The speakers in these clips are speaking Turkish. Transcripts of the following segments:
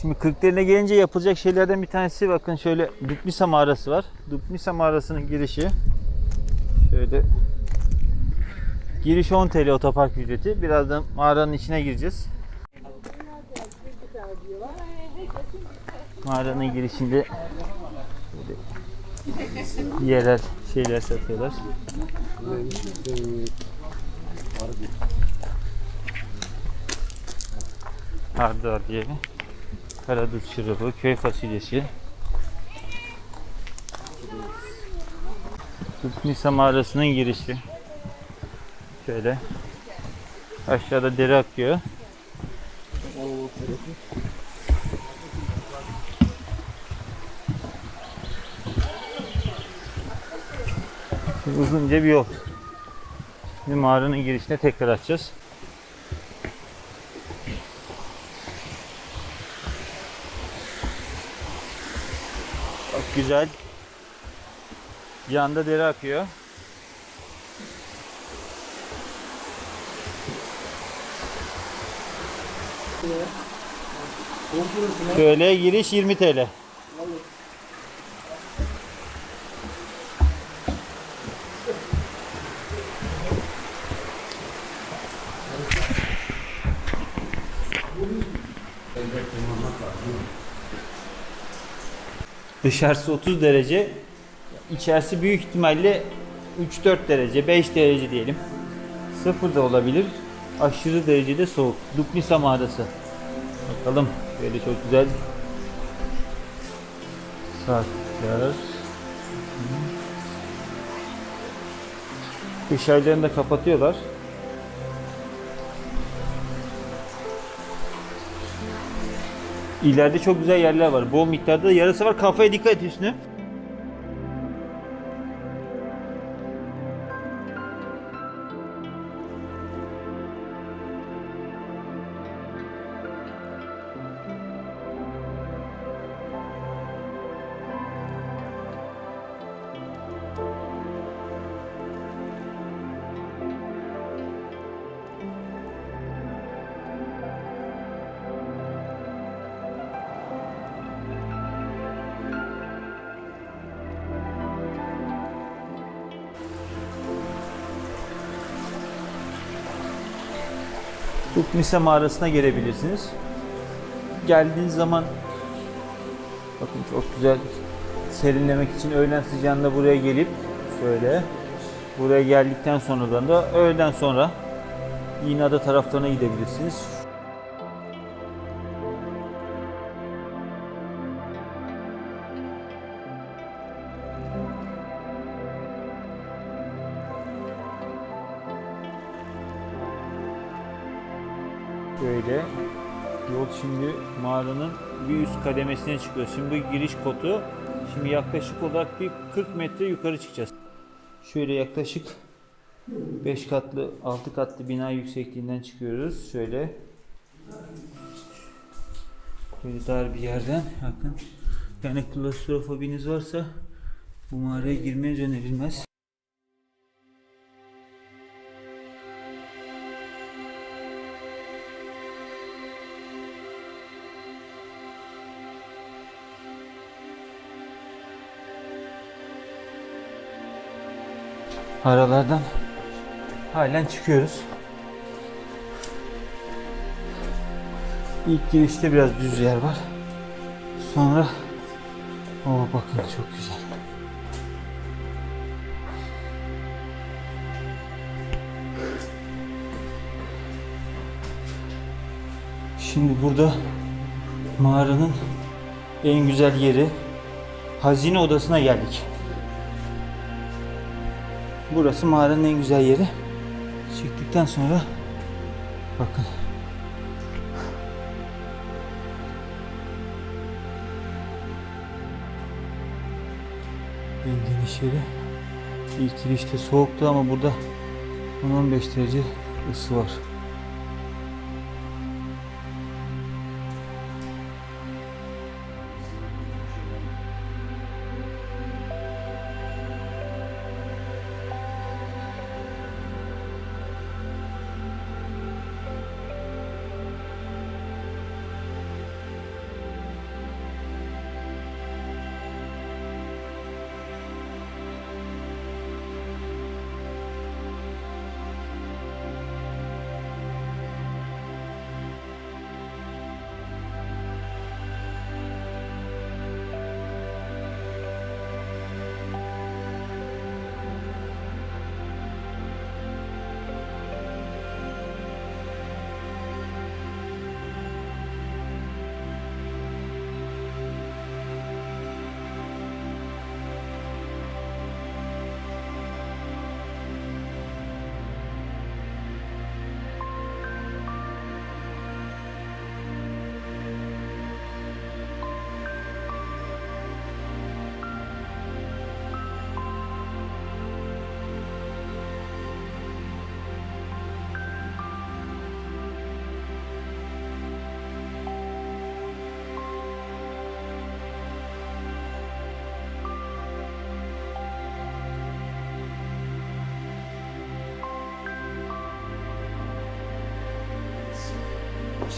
Şimdi Kırklareli'ne gelince yapılacak şeylerden bir tanesi bakın şöyle Dupnisa mağarası var. Dupnisa mağarasının girişi şöyle giriş 10 TL otopark ücreti. Birazdan mağaranın içine gireceğiz. Mağaranın girişinde yerel şeyler satıyorlar. Hardar diye. Karadut şurubu, köy fasulyesi. Tutnisa mağarasının girişi. Şöyle. Aşağıda dere akıyor. Şimdi uzunca bir yol. Şimdi mağaranın girişine tekrar açacağız. Güzel. Yanda dere akıyor. Şöyle giriş 20 TL. Dışarısı 30 derece. İçerisi büyük ihtimalle 3-4 derece, 5 derece diyelim. Sıfır da olabilir. Aşırı derecede soğuk. Dupnisa mağarası. Bakalım. Böyle çok güzel. Saatler. Kış aylarını da kapatıyorlar. İleride çok güzel yerler var. Bol miktarda da yarısı var. Kafaya dikkat et üstüne. Ukmise mağarasına gelebilirsiniz. Geldiğiniz zaman bakın çok güzel serinlemek için öğlen sıcağında buraya gelip şöyle buraya geldikten sonradan da öğleden sonra İğneada taraflarına gidebilirsiniz. Böyle yol şimdi mağaranın bir üst kademesine çıkıyor. Şimdi bu giriş kotu. Şimdi yaklaşık olarak bir 40 metre yukarı çıkacağız. Şöyle yaklaşık 5 katlı 6 katlı bina yüksekliğinden çıkıyoruz. Şöyle Böyle dar bir yerden bakın. Yani klostrofobiniz varsa bu mağaraya girmeniz önerilmez. Aralardan halen çıkıyoruz. İlk girişte biraz düz yer var. Sonra o bakın çok güzel. Şimdi burada mağaranın en güzel yeri hazine odasına geldik. Burası mağaranın en güzel yeri. Çıktıktan sonra bakın. En geniş yeri. İlk girişte soğuktu ama burada 10-15 derece ısı var.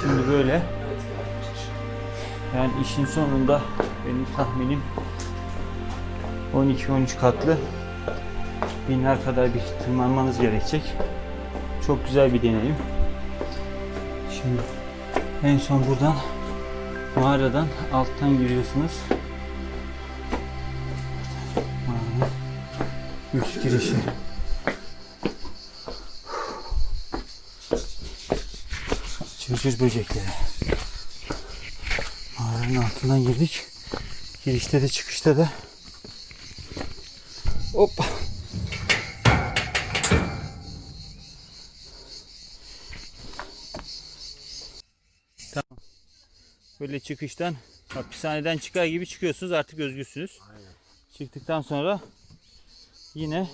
Şimdi böyle. Yani işin sonunda benim tahminim 12-13 katlı binler kadar bir tırmanmanız gerekecek. Çok güzel bir deneyim. Şimdi en son buradan mağaradan alttan giriyorsunuz. Mağaranın üst girişi. Çırçır böcekleri. Mağaranın altından girdik. Girişte de çıkışta da Hop. Tamam. Böyle çıkıştan hapishaneden çıkar gibi çıkıyorsunuz artık özgürsünüz. Çıktıktan sonra yine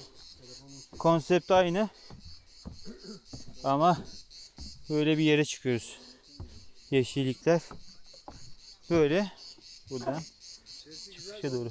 konsept aynı ama böyle bir yere çıkıyoruz. Yeşillikler böyle buradan çıkışa doğru.